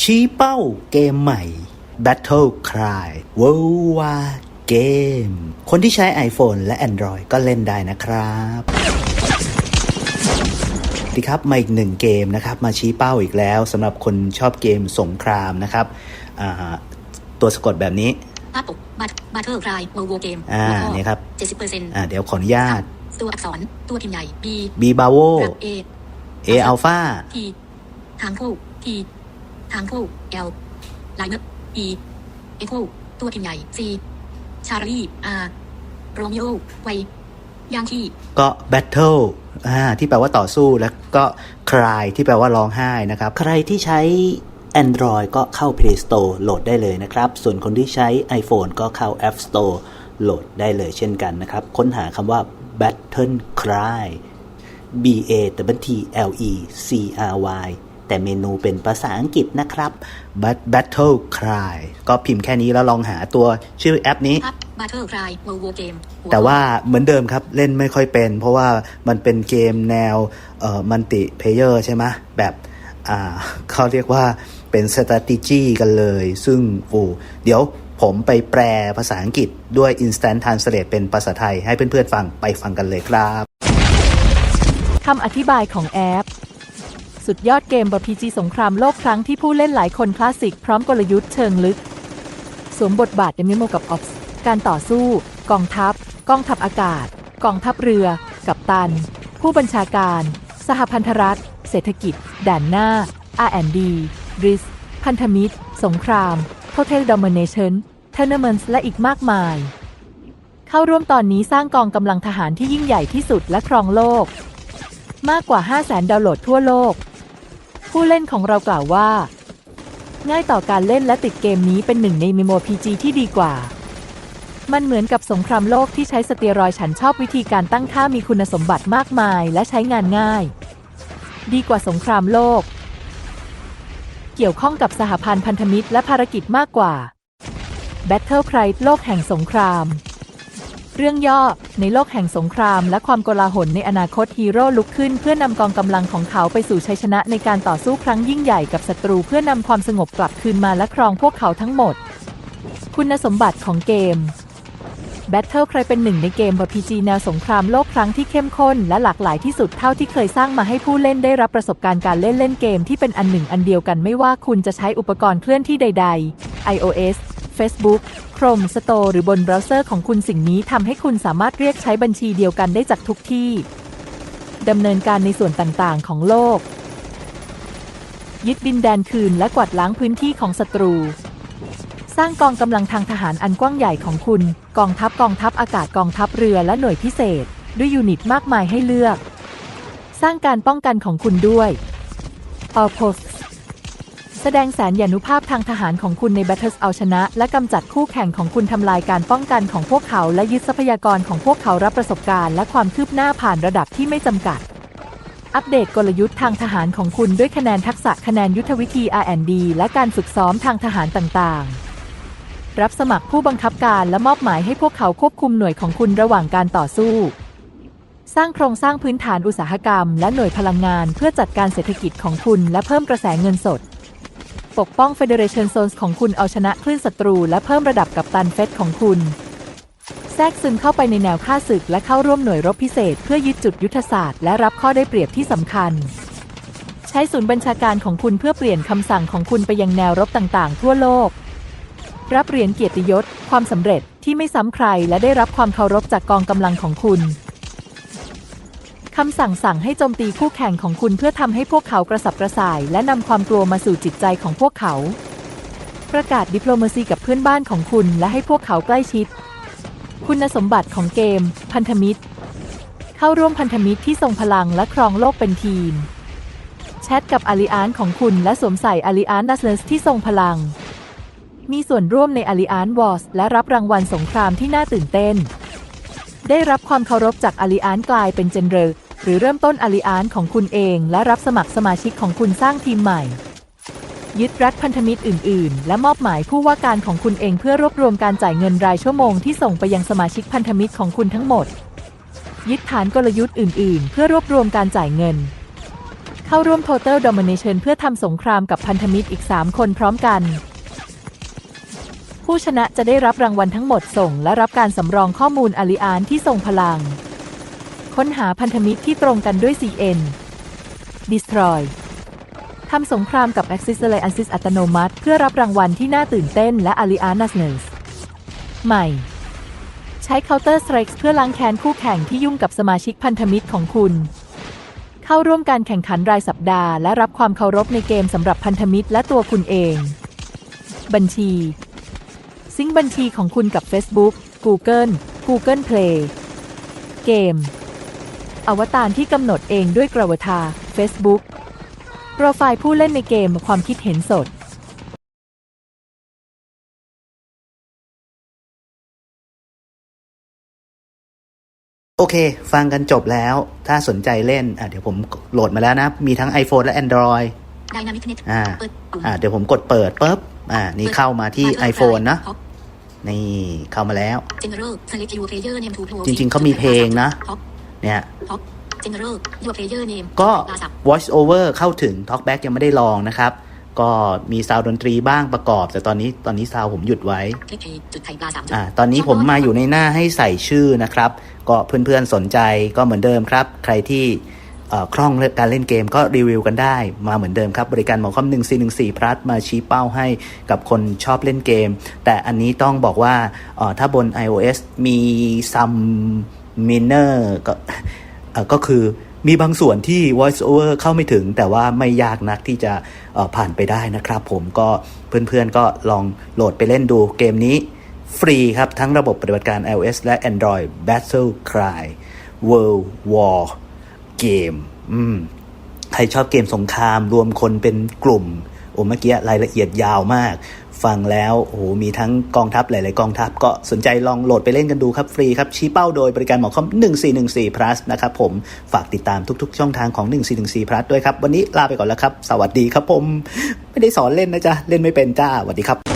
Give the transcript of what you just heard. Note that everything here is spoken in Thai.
ชี้เป้าเกมใหม่ Battle Cry World War Game คนที่ใช้ iPhone และ Android ก็เล่นได้นะครับสวัสดีครับมาอีกหนึ่งเกมนะครับ มาชี้เป้าอีกแล้วสำหรับคนชอบเกมสงครามนะครับอ่าตัวสะกดแบบนี้ภาพปกบัตบัตเทอร์คลายเวอร์โวเกมอ่านี่ครับเจ็ดสิบเปอร์เซ็นต์อ่าเดี๋ยวขออนุญาต ตัวอักษร ตัวพิมพ์ใหญ่ B B b a v o รัก A A Alpha T ทางคู่ T ทางคู่ L ไลน์เนอร์ E เอโคตัวพิมพ์ใหญ่ C ชาร์ลี R โรมิโอไวยางคีก็ Battle อ่าที่แปลว่าต่อสู้แล้วก็ Cry ที่แปลว่าร้องไห้นะครับ ใครที่ใช้ Android ก็เข้า Play Store โหลดได้เลยนะครับ ส่วนคนที่ใช้ iPhone ก็เข้า App Store โหลดได้เลยเช่นกันนะครับ ค้นหาคำว่า Battle Cry B A W T L E C R Y แต่เมนูเป็นภาษาอังกฤษนะครับ Bat- Battle Cry ก็พิมพ์แค่นี้แล้วลองหาตัวชื่อแอปนี้ภาพบัตเทอร์คลายเวอร์โวเกมแต่ว่าเหมือนเดิมครับเล่นไม่ค่อยเป็น เพราะว่ามันเป็นเกมแนวเอ่อมัลติเพเยอร์ใช่ไหมแบบอ่าเขาเรียกว่าเป็น strategy กันเลย ซึ่งโอ้เดี๋ยวผมไปแปลภาษาอังกฤษด้วย instant translate เป็นภาษาไทยให้เพื่อนๆฟังไปฟังกันเลยครับคำอธิบายของแอป สุดยอดเกมบพีจีสงครามโลกครั้งที่ผู้เล่นหลายคนคลาสสิกพร้อมกลยุทธ์เชิงลึก สวมบทบาทเดมิโมกับออฟการต่อสู้ กองทัพ กองทัพอากาศ กองทัพเรือ กัปตัน ผู้บัญชาการ สหพันธรัฐ เศรษฐกิจ ด่านหน้า R&D ริส พันธมิตร สงคราม Total Domination Tournaments และอีกมากมาย เข้าร่วมตอนนี้สร้างกองกำลังทหารที่ยิ่งใหญ่ที่สุดและครองโลก มากกว่า 5 0 0แสนดาวน์โหลดทั่วโลก ผู้เล่นของเรากล่าวว่า ง่ายต่อการเล่นและติดเกมนี้เป็นหนึ่งในมิโมพีจีที่ดีกว่า มันเหมือนกับสงครามโลกที่ใช้สเตียรอยฉันชอบวิธีการตั้งค่ามีคุณสมบัติมากมายและใช้งานง่าย ดีกว่าสงครามโลก เกี่ยวข้องกับสหพันธ์พันธมิตรและภารกิจมากกว่า Battle c r y โลกแห่งสงคราม เรื่องย่อ ในโลกแห่งสงครามและความโกลาหลในอนาคตฮีโร่ลุกขึ้นเพื่อนำกองกำลังของเขาไปสู่ชัยชนะในการต่อสู้ครั้งยิ่งใหญ่กับศัตรูเพื่อนำความสงบกลับคืนมาและครองพวกเขาทั้งหมด คุณสมบัติของเกม Battle ใครเป็นหนึ่งในเกม RPG แนวสงครามโลกครั้งที่เข้มข้นและหลากหลายที่สุดเท่าที่เคยสร้างมาให้ผู้เล่นได้รับประสบการณ์การเล่นเล่นเกมที่เป็นอันหนึ่งอันเดียวกันไม่ว่าคุณจะใช้อุปกรณ์เคลื่อนที่ใด ๆ iOS Facebook Chrome Store หรือบนเบราว์เซอร์ของคุณสิ่งนี้ทำให้คุณสามารถเรียกใช้บัญชีเดียวกันได้จากทุกที่ดำเนินการในส่วนต่างๆ ของโลก ยึดดินแดนคืนและกวาดล้างพื้นที่ของศัตรู สร้างกองกำลังทางทหารอันกว้างใหญ่ของคุณ กองทัพกองทัพอากาศกองทัพเรือและหน่วยพิเศษ ด้วยยูนิตมากมายให้เลือก สร้างการป้องกันของคุณด้วย All Post แสดงแสนยานุภาพทางทหารของคุณใน Battles เอาชนะ และกำจัดคู่แข่งของคุณทำลายการป้องกันของพวกเขา และยึดทรัพยากรของพวกเขารับประสบการณ์ และความคืบหน้าผ่านระดับที่ไม่จำกัด อัปเดตกลยุทธ์ทางทหารของคุณด้วยคะแนนทักษะคะแนนยุทธวิธี R&D และการฝึกซ้อมทางทหารต่างๆรับสมัครผู้บังคับการและมอบหมายให้พวกเขาควบคุมหน่วยของคุณระหว่างการต่อสู้ สร้างโครงสร้างพื้นฐานอุตสาหกรรม และหน่วยพลังงานเพื่อจัดการเศรษฐกิจของคุณและเพิ่มกระแสเงินสด ปกป้อง Federation Zones ของคุณเอาชนะคลื่นศัตรู และเพิ่มระดับกับตันเฟสของคุณ แทรกซึมเข้าไปในแนวฆ่าศึกและเข้าร่วมหน่วยรบพิเศษ เพื่อยึดจุดยุทธศาสตร์และรับข้อได้เปรียบที่สำคัญ ใช้ศูนย์บัญชาการของคุณเพื่อเปลี่ยนคำสั่งของคุณไปยังแนวรบต่างๆ ทั่วโลก รับเหรียญเกียรติยศ ความสำเร็จที่ไม่ซ้ำใครและได้รับความเคารพจากกองกำลังของคุณ คำสั่งสั่งให้โจมตีคู่แข่งของคุณเพื่อทำให้พวกเขากระสับกระส่าย และนำความกลัวมาสู่จิตใจของพวกเขา ประกาศดิปโลมาซีกับเพื่อนบ้านของคุณและให้พวกเขาใกล้ชิด คุณสมบัติของเกม พันธมิตร เข้าร่วมพันธมิตรที่ทรงพลังและครองโลกเป็นทีม แชทกับอาลีอานของคุณและสวมใส่อาลีอานดัสเลสที่ทรงพลัง มีส่วนร่วมในอาลีอานวอร์สและรับรางวัลสงครามที่น่าตื่นเต้น ได้รับความเคารพจากอาลีอานกลายเป็นเจนเรอร์หรือเริ่มต้นอาลีอานของคุณเอง และรับสมัครสมาชิกของคุณสร้างทีมใหม่ ยึดรัฐพันธมิตรอื่น ๆ และมอบหมายผู้ว่าการของคุณเองเพื่อรวบรวมการจ่ายเงินรายชั่วโมงที่ส่งไปยังสมาชิกพันธมิตรของคุณทั้งหมด ยึดฐานกลยุทธ์อื่น ๆ เพื่อรวบรวมการจ่ายเงินเข้าร่วม Total Domination เพื่อทำสงครามกับพันธมิตรอีก 3 คนพร้อมกัน ผู้ชนะจะได้รับรางวัลทั้งหมดส่ง และรับการสำรองข้อมูลอาลิอานที่ทรงพลัง ค้นหาพันธมิตรที่ตรงกันด้วย CN Destroy ทำสงครามกับ Axis Alliance อัตโนมัติ เพื่อรับรางวัลที่น่าตื่นเต้นและ Alliances ใหม่ ใช้ Counter Strike เพื่อล้างแค้นคู่แข่งที่ยุ่งกับสมาชิกพันธมิตรของคุณ เข้าร่วมการแข่งขันรายสัปดาห์ และรับความเคารพในเกมสำหรับพันธมิตรและตัวคุณเอง บัญชี ซิงค์บัญชีของคุณกับ Facebook Google Google Play เกม อวตารที่กำหนดเองด้วยกรวตา Facebook โปรไฟล์ผู้เล่นในเกมความคิดเห็นสดโอเค ฟังกันจบแล้ว ถ้าสนใจเล่น อะเดี๋ยวผมโหลดมาแล้วนะ มีทั้ง iPhone และ Android Dynamic Net อ่าเปิดปุ่มอะเดี๋ยวผมกดเปิดปุ๊บ อ่า นี่เข้ามาที่ iPhone นะ Top นี่เข้ามาแล้ว General Select your player name to profile จริง ๆเขามีเพลงนะ Top เนี่ย Top General your player name ก็ลาสับ voice over เข้าถึง talkback ยังไม่ได้ลองนะครับ ก็มีซาวดนตรีบ้างประกอบ แต่ตอนนี้ตอนนี้ซาวผมหยุดไว้คลิกเพย์จุดไทยปลาสามจุดอ่าตอนนี้ผมมาอยู่ในหน้าให้ใส่ชื่อนะครับ ก็เพื่อนๆสนใจก็เหมือนเดิมครับ ใครที่เอ่อ คล่องเรื่องการเล่นเกมก็รีวิวกันได้มาเหมือนเดิมครับ บริการหมอคอม1414 plus มาชี้เป้าให้กับคนชอบเล่นเกม แต่อันนี้ต้องบอกว่าถ้าบน iOS มี some miner ก็เอ่อก็คือมีบางส่วนที่ voice over เข้าไม่ถึง แต่ว่าไม่ยากนักที่จะผ่านไปได้นะครับ ผมก็เพื่อนๆก็ลองโหลดไปเล่นดูเกมนี้ฟรีครับ ทั้งระบบปฏิบัติการ iOS และ Android Battle Cry World War เกม อืมใครชอบเกมสงคราม รวมคนเป็นกลุ่ม โอ้เมื่อกี้รายละเอียดยาวมาก ฟังแล้วโอ้โหมีทั้งกองทัพหลาย ๆ กองทัพ ก็สนใจลองโหลดไปเล่นกันดูครับฟรีครับ ชี้เป้าโดยบริการหมอคอม 1414 plus นะครับผมฝากติดตามทุก ๆ ช่องทางของ 1414 plus ด้วยครับ วันนี้ลาไปก่อนแล้วครับ สวัสดีครับผม ไม่ได้สอนเล่นนะจ๊ะ เล่นไม่เป็นจ้าสวัสดีครับ